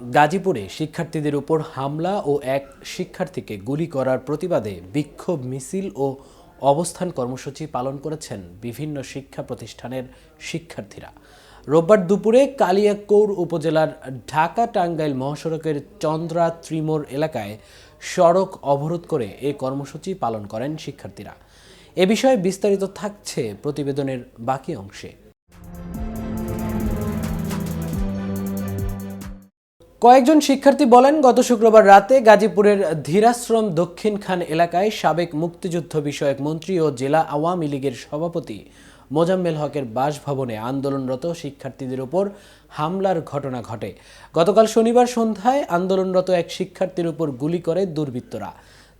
গাজীপুরে শিক্ষার্থীদের উপর হামলা ও এক শিক্ষার্থীকে গুলি করার প্রতিবাদে বিক্ষোভ মিছিল ও অবস্থান কর্মসূচি পালন করেছেন বিভিন্ন শিক্ষা প্রতিষ্ঠানের শিক্ষার্থীরা। রোববার দুপুরে কালিয়াকৌর উপজেলার ঢাকা টাঙ্গাইল মহাসড়কের চন্দ্রা ত্রিমোর এলাকায় সড়ক অবরোধ করে এ কর্মসূচি পালন করেন শিক্ষার্থীরা। এ বিষয়ে বিস্তারিত থাকছে প্রতিবেদনের বাকি অংশে। কয়েকজন শিক্ষার্থী বলেন, গত শুক্রবার রাতে গাজীপুরের ধীরাশ্রম দক্ষিণ খান এলাকায় সাবেক মুক্তিযুদ্ধ বিষয়ক মন্ত্রী ও জেলা আওয়ামী লীগের সভাপতি মোজাম্মেল হকের বাসভবনে আন্দোলনরত শিক্ষার্থীদের উপর হামলার ঘটনা ঘটে। গতকাল শনিবার সন্ধ্যায় আন্দোলনরত এক শিক্ষার্থীর উপর গুলি করে দুর্বৃত্তরা।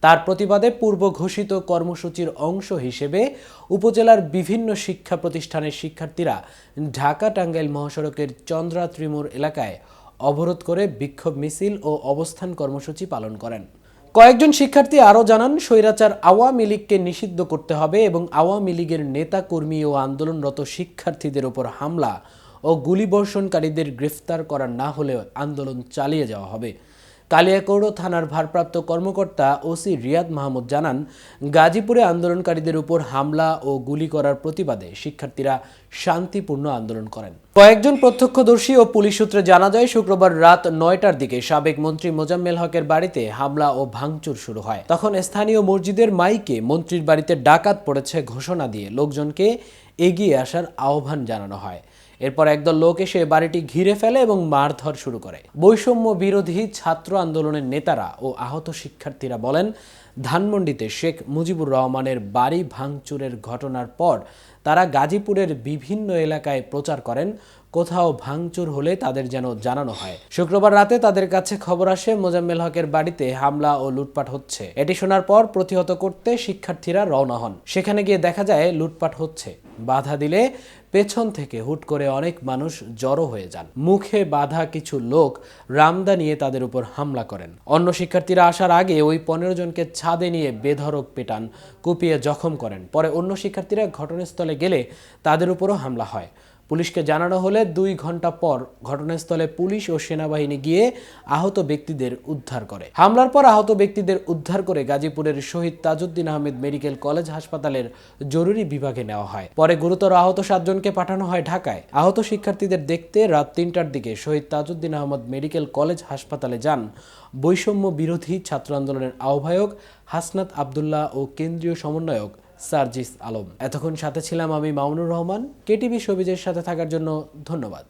তার প্রতিবাদে পূর্ব ঘোষিত কর্মসূচির অংশ হিসেবে উপজেলার বিভিন্ন শিক্ষা প্রতিষ্ঠানের শিক্ষার্থীরা ঢাকা টাঙ্গাইল মহাসড়কের চন্দ্রা ত্রিমুর এলাকায় অবরোধ করে বিক্ষোভ মিছিল ও অবস্থান কর্মসূচি পালন করেন। কয়েকজন শিক্ষার্থী আরও জানান, স্বৈরাচার আওয়ামী লীগকে নিষিদ্ধ করতে হবে এবং আওয়ামী লীগের নেতা, কর্মী ও আন্দোলনরত শিক্ষার্থীদের ওপর হামলা ও গুলিবর্ষণকারীদের গ্রেফতার করা না হলে আন্দোলন চালিয়ে যাওয়া হবে। কালিয়াকৌড় থানার ভারপ্রাপ্ত কর্মকর্তা ওসি রিয়াদ মাহমুদ জানান, গাজীপুরে আন্দোলনকারীদের উপর হামলা ও গুলি করার প্রতিবাদে শিক্ষার্থীরা শান্তিপূর্ণ আন্দোলন করেন। কয়েকজন প্রত্যক্ষদর্শী ও পুলিশ সূত্রে জানা যায়, শুক্রবার রাত নয়টার দিকে সাবেক মন্ত্রী মোজাম্মেল হকের বাড়িতে হামলা ও ভাঙচুর শুরু হয়। তখন স্থানীয় মসজিদের মাইকে মন্ত্রীর বাড়িতে ডাকাত পড়েছে ঘোষণা দিয়ে লোকজনকে এগিয়ে আসার আহ্বান জানানো হয়। এরপর একদল লোক এসে বাড়িটি ঘিরে ফেলে এবং মারধর শুরু করে। বৈষম্য বিরোধী ছাত্র আন্দোলনের নেতারা ও আহত শিক্ষার্থীরা বলেন, ধানমন্ডিতে শেখ মুজিবুর রহমানের বাড়ি ভাঙচুরের ঘটনার পর তারা গাজীপুরের বিভিন্ন এলাকায় প্রচার করেন। কোথাও ভাঙচুর হলে তাদের যেন জানানো হয়। শুক্রবার রাতে তাদের কাছে খবর আসে, মোজাম্মেল হকের বাড়িতে হামলা ও লুটপাট হচ্ছে। এটি শোনার পর প্রতিহত করতে শিক্ষার্থীরা রওনা হন। সেখানে গিয়ে দেখা যায়, লুটপাট হচ্ছে। বাধা দিলে পেছন থেকে হুট করে অনেক মানুষ জড়ো হয়ে যান। মুখে বাধা কিছু লোক রামদা নিয়ে তাদের উপর হামলা করেন। অন্য শিক্ষার্থীরা আসার আগে ওই পনেরো জনকে ছাদে নিয়ে বেধরক পেটান, কুপিয়ে জখম করেন। পরে অন্য শিক্ষার্থীরা ঘটনাস্থলে গেলে তাদের উপরও হামলা হয়। পুলিশকে জানানো হলে দুই ঘণ্টা পর ঘটনাস্থলে পুলিশ ও সেনাবাহিনী গিয়ে আহত ব্যক্তিদের উদ্ধার করে। হামলার পর আহত ব্যক্তিদের উদ্ধার করে গাজীপুরের শহীদ তাজউদ্দিন আহমেদ মেডিকেল কলেজ হাসপাতালের জরুরি বিভাগে নেওয়া হয়। পরে গুরুতর আহত সাতজনকে পাঠানো হয় ঢাকায়। আহত শিক্ষার্থীদের দেখতে রাত তিনটার দিকে শহীদ তাজউদ্দিন আহমদ মেডিকেল কলেজ হাসপাতালে যান। বৈষম্য বিরোধী ছাত্র আন্দোলনের আহ্বায়ক হাসনাত আবদুল্লাহ ও কেন্দ্রীয় সমন্বয়ক সার্জিস আলম। এতক্ষণ সাথে ছিলাম আমি মামুনুর রহমান। কেটিভি সবিজের সাথে থাকার জন্য ধন্যবাদ।